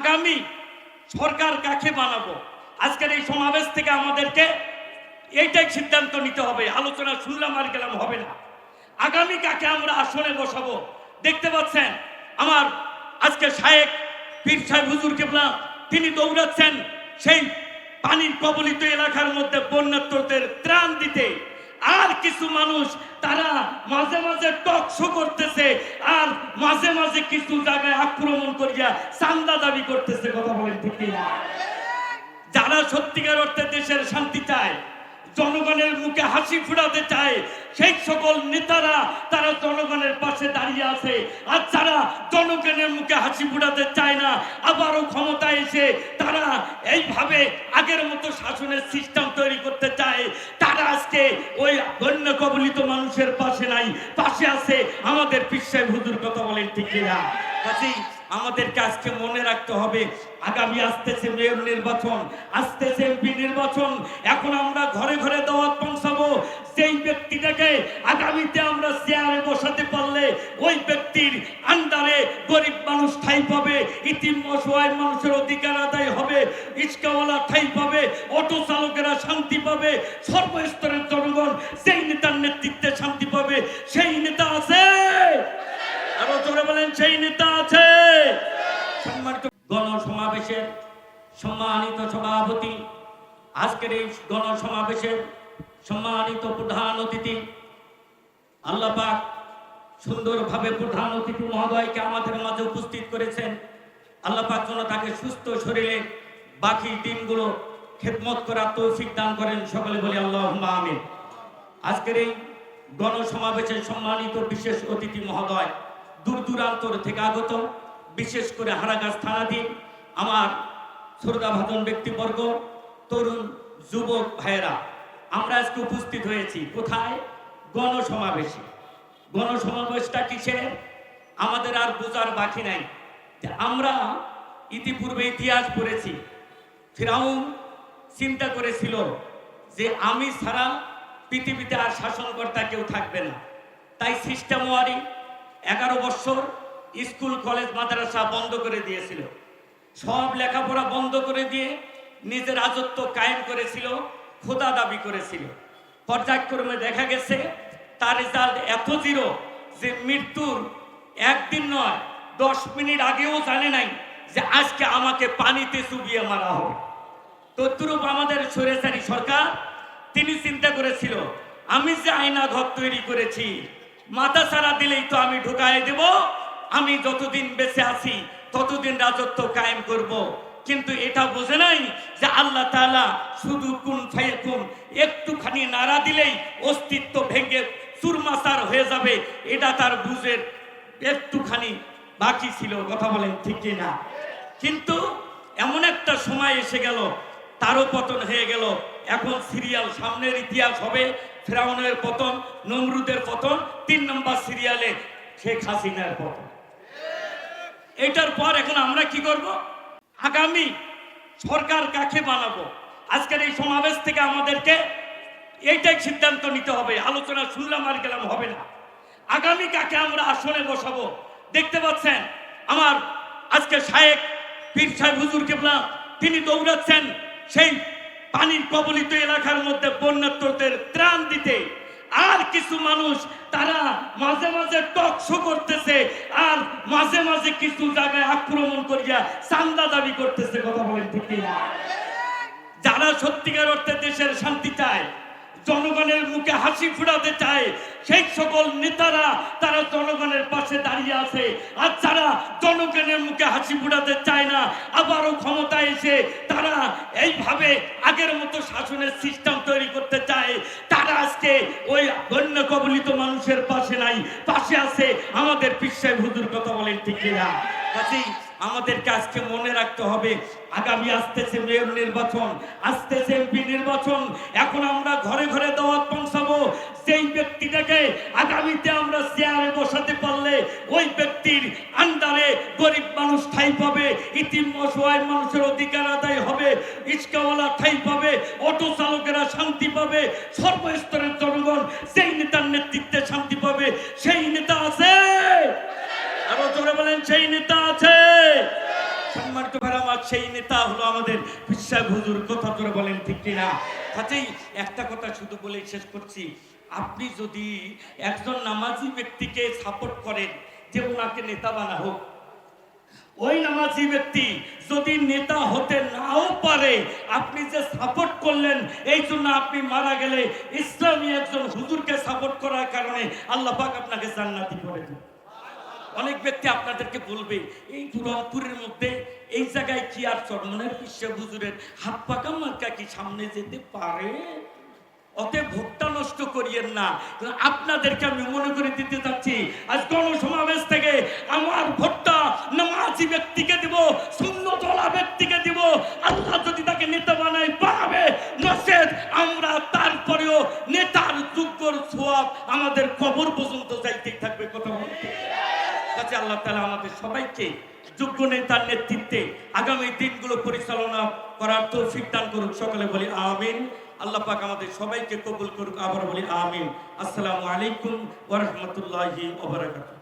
আগামী সরকার কাকে বানাবো? আজকের এই সমাবেশ থেকে আমাদেরকে এইটাই সিদ্ধান্ত নিতে হবে। আলোচনা শুনলাম আর গেলাম, হবে না। আগামী কাকে আমরা আসনে বসাবো? দেখতে পাচ্ছেন, আমার আজকে শায়েক পীর সাহেব হুজুর কেবলা, তিনি দৌড়াচ্ছেন সেই পানির কবলিত এলাকার মধ্যে বন্যাত্মদের ত্রাণ দিতে। আর কিছু মানুষ তারা মাঝে মাঝে টক শো করতেছে আর মাঝে মাঝে কিছু জায়গায় আক্রমণ করিয়া চান্দা দাবি করতেছে, কথা বলেন ঠিক যারা সত্যিকার অর্থে দেশের শান্তি চায় জনগণের মুখে হাসি ফুটাতে চায়। সেই সকল নেতারা তারা জনগণের পাশে দাঁড়িয়ে আছে। আর যারা জনগণের মুখে হাসি ফুটাতে চায় না, আবারও ক্ষমতায় এসে তারা এইভাবে আগের মতো শাসনের সিস্টেম তৈরি করতে চায়। তারা আজকে ওই বন্য কবলিত মানুষের পাশে নাই। পাশে আছে আমাদের পিসায় হুজুর কথা বলেন ঠিক কাজেই আমাদেরকে আজকে মনে রাখতে হবে, আগামী আসতেছে মেয়র নির্বাচন, আসতেছে এমপি নির্বাচন। এখন আমরা ঘরে ঘরে দাওয়াত পৌঁছাবো সেই ব্যক্তিটাকে আগামীতে আমরা চেয়ারে বসাতে পারলে, ওই ব্যক্তির আন্ডারে গরিব মানুষ ঠাই পাবে, ইতিম অসহায় মানুষের অধিকার আদায় হবে ইস্কাওয়ালা ঠাই পাবে, অটো চালকেরা শান্তি পাবে, সর্বস্তরের জনগণ সেই নেতার নেতৃত্বে শান্তি পাবে, সেই নেতা আছে। আরও জোরে বলেন, সেই নেতা আছে সম্মানিত গণসমাবেশের সম্মানিত সভাপতি, আজকের এই গণসমাবেশের সম্মানিত প্রধান অতিথি, আল্লাহ পাক সুন্দরভাবে প্রধান অতিথি মহোদয়কে আমাদের মাঝে উপস্থিত করেছেন। আল্লাহ পাক যেন তাকে সুস্থ শরীরে বাকি দিনগুলো খেদমত করার তৌফিক দান করেন সকলে বলি আল্লাহ আমিন। আজকের এই গণসমাবেশের সম্মানিত বিশেষ অতিথি মহোদয় দূর দূরান্তর থেকে আগত, বিশেষ করে হারাগাছ থানাধীন আমার শ্রদ্ধাভাজন ব্যক্তিবর্গ, তরুণ যুবক ভাইয়েরা, আমরা আজকে উপস্থিত হয়েছি। কোথায়? গণসমাবেশে। গণসমাবেশটা কিসের? আমাদের আর বোঝার বাকি নাই। আমরা ইতিপূর্বে ইতিহাস পড়েছি। ফিরাউন চিন্তা করেছিল যে আমি ছাড়া পৃথিবীতে আর শাসনকর্তা কেউ থাকবে না। তাই সিস্টেম ওয়ারি এগারো বছর স্কুল, কলেজ, মাদ্রাসা বন্ধ করে দিয়েছিল। সব লেখাপড়া বন্ধ করে দিয়ে নিজের রাজত্ব কায়েম করেছিল, খোদা দাবি করেছিল। পর্যায়ক্রমে দেখা গেছে, তার রেজাল্ট এত জিরো যে মৃত্যুর একদিন নয়, দশ মিনিট আগেও জানে নাই যে আজকে আমাকে পানিতে চুবিয়ে মারা হবে। তদ্রুপ আমাদের সরেসারি সরকার, তিনি চিন্তা করেছিল, আমি যে আয়না ঘর তৈরি করেছি, মাথা ছাড়া দিলেই তো আমি ঢুকাই দেব, আমি যতদিন বেঁচে আছি ততদিন রাজত্ব কায়েম করব। কিন্তু এটা বোঝে নাই যে আল্লাহ তাআলা শুধু কুন ফায়াকুন একটুখানি নাড়া দিলেই অস্তিত্ব ভেঙে চুরমাচার হয়ে যাবে। এটা তার বুঝের একটুখানি বাকি ছিল, কথা বলেন ঠিক না কিন্তু এমন একটা সময় এসে গেল তারও পতন হয়ে গেল। এখন সিরিয়াল সামনের ইতিহাস হবে, ফেরাউনের পতন, নমরুদের পতন, তিন নম্বর সিরিয়ালে শেখ হাসিনার পতন। এটার পর এখন আমরা কি করব? আগামী সরকার কাকে বানাবো? আজকের এই সমাবেশ থেকে আমাদেরকে এইটাই সিদ্ধান্ত নিতে হবে। আলোচনা শুনলাম আর গেলাম, হবে না। আগামী কাকে আমরা আসনে বসাবো? দেখতে পাচ্ছেন, আমার আজকে শায়েক পীর সাহেব হুজুর কেবলা, তিনি দৌড়াচ্ছেন সেই পানির কবলিত এলাকার মধ্যে বন্যাত্মদের ত্রাণ দিতে। কিছু মানুষ তারা মাঝে মাঝে টক শো করতেছে আর মাঝে মাঝে কিছু জায়গায় আক্রমণ করিয়া চান্দা দাবি করতেছে, কথা বলেন ঠিক যারা সত্যিকার অর্থে দেশের শান্তি চায়, জনগণের মুখে হাসি ফুটাতে চায়, সেই সকল নেতারা তারা জনগণের পাশে দাঁড়িয়ে আছে। আর যারা জনগণের মুখে হাসি ফুটাতে চায় না, আবারও ক্ষমতায় এসে তারা এইভাবে আগের মতো শাসনের সিস্টেম তৈরি করতে চায়। আজকে ওই গণ্য কবলিত মানুষের পাশে নাই। পাশে আছে আমাদের পিসায় হুজুর কথা বলেন ঠিক কিনা? আমাদেরকে আজকে মনে রাখতে হবে, আগামী আসতেছে মেয়র নির্বাচন, আসতেছে এমপি নির্বাচন। এখন আমরা ঘরে ঘরে দাওয়াত পৌঁছাবো সেই ব্যক্তিটাকে আগামীতে আমরা চেয়ারে বসাতে পারলে, ওই ব্যক্তির আন্ডারে গরিব মানুষ ঠাই পাবে, ইতিম অসহায় মানুষের অধিকার আদায় হবে ইস্কাওয়ালা ঠাই পাবে, অটো চালকেরা শান্তি পাবে, সর্বস্তরের জনগণ সেই নেতার নেতৃত্বে শান্তি পাবে, সেই নেতা আছে জোরে বলেন, সেই নেতা আছে। সম্মানিত ভাই আমার সেই নেতা হলো আমাদের বিশ্বাস হুজুর, কথা ধরে বলেন, ঠিক কিনা? কাজেই একটা কথা শুধু বলে শেষ করছি। আপনি যদি একজন নামাজি ব্যক্তিকে সাপোর্ট করেন, যে ওনাকে নেতা বানা হোক, ওই নামাজি ব্যক্তি যদি নেতা হতে নাও পারে, আপনি যে সাপোর্ট করলেন, এই জন্য আপনি মারা গেলে ইসলামী একজন হুজুরকে সাপোর্ট করার কারণে আল্লাহ পাক আপনাকে জান্নাতি করে দেবে। অনেক ব্যক্তি আপনাদেরকে বলবে, এই রংপুরের মধ্যে এই জায়গায় কি আর চরমনের বিশ্ব হুজুরের হাত পাকা মার্কা কি সামনে যেতে পারে? অতএব ভোটটা নষ্ট করিয়েন না। আপনাদেরকে আমি মনে করে দিতে চাচ্ছি, আজ গণসমাবেশ থেকে আমার ভোটটা নামাজি ব্যক্তিকে দিব, শূন্যতলা ব্যক্তিকে দিব। আল্লাহ যদি তাকে নেতা বানায়, বানাবে। নচেত আমরা তারপরেও নেতার যোগ্যর সোয়াব আমাদের কবর পর্যন্ত আল্লাহ তালা আমাদের সবাইকে যোগ্য নেতার নেতৃত্বে আগামী দিনগুলো পরিচালনা করার তৌফিক দান করুক। সকলে বলি আমিন। আল্লাহ পাক আমাদের সবাইকে কবুল করুক। আবার বলি আমিন। আসসালামু আলাইকুম ওরহমতুল্লাহি রাহমাতুল্লাহি ওয়া বারাকাতুহু।